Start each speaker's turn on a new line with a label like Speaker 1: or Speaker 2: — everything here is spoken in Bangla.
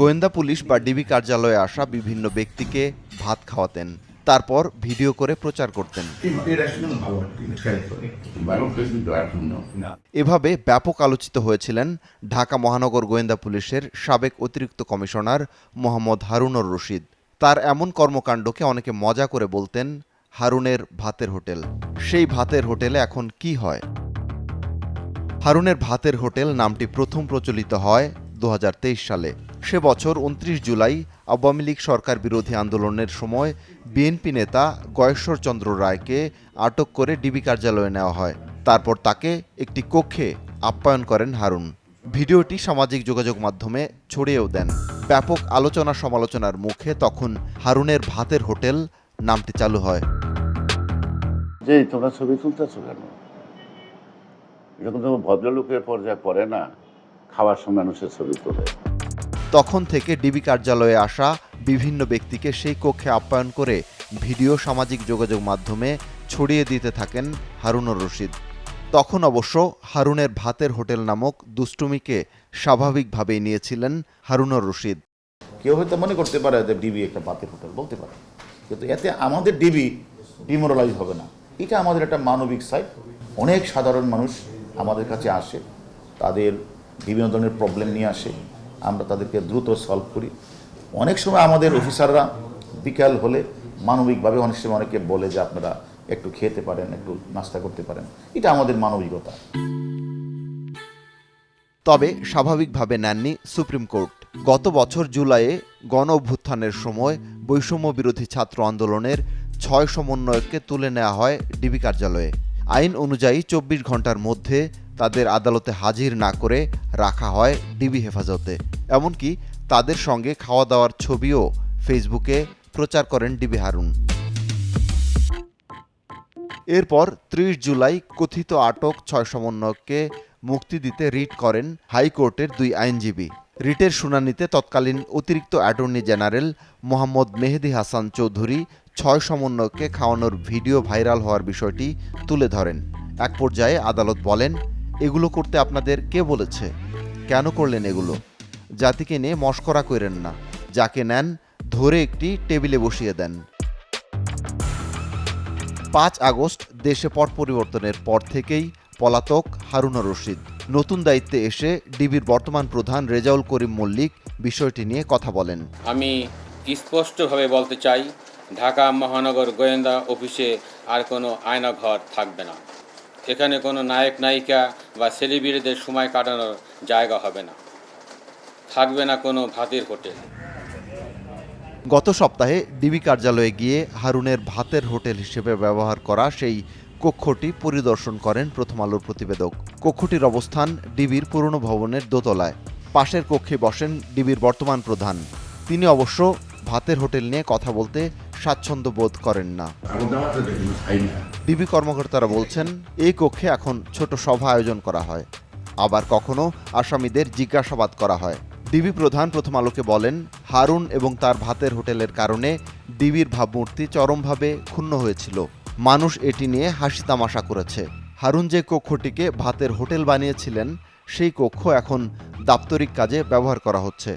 Speaker 1: গোয়েন্দা পুলিশ বা ডিবি কার্যালয়ে আসা বিভিন্ন ব্যক্তিকে ভাত খাওয়াতেন, তারপর ভিডিও করে প্রচার করতেন। এভাবে ব্যাপক আলোচিত হয়েছিলেন ঢাকা মহানগর গোয়েন্দা পুলিশের সাবেক অতিরিক্ত কমিশনার মোহাম্মদ হারুনর রশিদ। তার এমন কর্মকাণ্ডকে অনেকে মজা করে বলতেন, হারুনের ভাতের হোটেল। সেই ভাতের হোটেলে এখন কি হয়? হারুনের ভাতের হোটেল নামটি প্রথম প্রচলিত হয় দু হাজার তেইশ সালে। সে বছর উনত্রিশ জুলাই আওয়ামী লীগ সরকার বিরোধী আন্দোলনের সময় বিএনপি নেতা গয়েশ্বর চন্দ্র রায়কে আটক করে ডিবি কার্যালয়ে নেওয়া হয়। তারপর তাকে একটি কক্ষে আপ্যায়ন করেন হারুন। ভিডিওটি সামাজিক যোগাযোগ মাধ্যমে ছড়িয়েও দেন। ব্যাপক আলোচনা সমালোচনার মুখে তখন হারুনের ভাতের হোটেল নামটি চালু হয়।
Speaker 2: যে তোমরা ছবি তুলতেছো কেন? এরকম তো ভদ্রলোকের পর্যায়ে পড়ে না। খাওয়ার সময় মানুষের ছবি তোলে।
Speaker 1: তখন থেকে ডিবি কার্যালয়ে আসা বিভিন্ন ব্যক্তিকে সেই কক্ষে আপ্যায়ন করে ভিডিও সামাজিক যোগাযোগ মাধ্যমে ছড়িয়ে দিতে থাকেন হারুনুর রশিদ। তখন অবশ্য হারুনের ভাতের হোটেল নামক দুষ্টুমিকে স্বাভাবিকভাবেই নিয়েছিলেন হারুনুর রশিদ।
Speaker 3: কেউ হয়তো মনে করতে পারে যে ডিবি একটা বাতের হোটেল বলতে পারে। কিন্তু এতে আমাদের ডিবি ডিমোরালাইজ হবে না। এটা আমাদের একটা মানবিক সাইড অনেক সাধারণ মানুষ আমাদের কাছে আসে তাদের বিভিন্ন ধরনের প্রবলেম নিয়ে আসে, আমরা তাদেরকে দ্রুত সলভ করি। অনেক সময় আমাদের অফিসাররা বিকাল হলে মানবিকভাবে অনেক সময় অনেকে বলে যে আপনারা একটু খেতে পারেন, একটু নাস্তা করতে পারেন। এটা আমাদের মানবিকতা।
Speaker 1: তবে স্বাভাবিকভাবে নেননি সুপ্রিম কোর্ট। গত বছর জুলাইয়ে গণ অভ্যুত্থানের সময় বৈষম্য বিরোধী ছাত্র আন্দোলনের ছয় সমন্বয়ককে তুলে নেওয়া হয় ডিবি কার্যালয়ে। আইন অনুযায়ী চব্বিশ ঘণ্টার মধ্যে তাদের আদালতে হাজির না করে রাখা হয় ডিবি হেফাজতে। এমনকি তাদের সঙ্গে খাওয়া দাওয়ার ছবিও ফেসবুকে প্রচার করেন ডিবি হারুন। এরপর ত্রিশ জুলাই কথিত আটক ছয় সমন্বয়ককে মুক্তি দিতে রিট করেন হাইকোর্টের দুই আইনজীবী। রিটের শুনানিতে তৎকালীন অতিরিক্ত অ্যাটর্নি জেনারেল মোহাম্মদ মেহেদি হাসান চৌধুরী ছয় সমন্বয়ককে খাওয়ানোর ভিডিও ভাইরাল হওয়ার বিষয়টি তুলে ধরেন। এক পর্যায়ে আদালত বলেন এগুলো করতে আপনাদের কে বলেছে? কেন করলেন এগুলো? জাতিকে নিয়ে মস্করা করেন না। যাকে নেন, ধরে একটি টেবিলে বসিয়ে দেন। পাঁচ আগস্ট, দেশে পট পরিবর্তনের পর থেকেই পলাতক হারুনা রশিদ। নতুন দায়িত্বে এসে ডিবির বর্তমান প্রধান রেজাউল করিম মল্লিক বিষয়টি নিয়ে কথা বলেন।
Speaker 4: আমি স্পষ্টভাবে বলতে চাই, ঢাকা মহানগর গোয়েন্দা অফিসে আর কোনো আয়নাঘর থাকবে না। এখানে কোনো নায়ক, নায়িকা বা সেলিব্রিটিদের সময় কাটানোর জায়গা হবে না। থাকবে না কোনো ভাতের হোটেল।
Speaker 1: গত সপ্তাহে ডিবি কার্যালয়ে গিয়ে হারুনের ভাতের হোটেল হিসেবে ব্যবহার করা সেই কক্ষটি পরিদর্শন করেন প্রথম আলোর প্রতিবেদক। কক্ষটির অবস্থান ডিবির পুরনো ভবনের দোতলায়। পাশের কক্ষে বসেন ডিবির বর্তমান প্রধান। তিনি অবশ্য ভাতের হোটেল নিয়ে কথা বলতে স্বাচ্ছন্দ্য বোধ করেন না। ডিবি কর্মকর্তারা বলছেন এই কক্ষে এখন ছোট সভা আয়োজন করা হয়। আবার কখনো আসামিদের জিজ্ঞাসাবাদ করা হয়। ডিবি প্রধান প্রথম আলোকে বলেন হারুন এবং তার ভাতের হোটেলের কারণে ডিবির ভাবমূর্তি চরমভাবে ক্ষুণ্ণ হয়েছিল। মানুষ এটি নিয়ে হাসি তামাশা করেছে। হারুন যে কক্ষটিকে ভাতের হোটেল বানিয়েছিলেন সেই কক্ষ এখন দাপ্তরিক কাজে ব্যবহার করা হচ্ছে।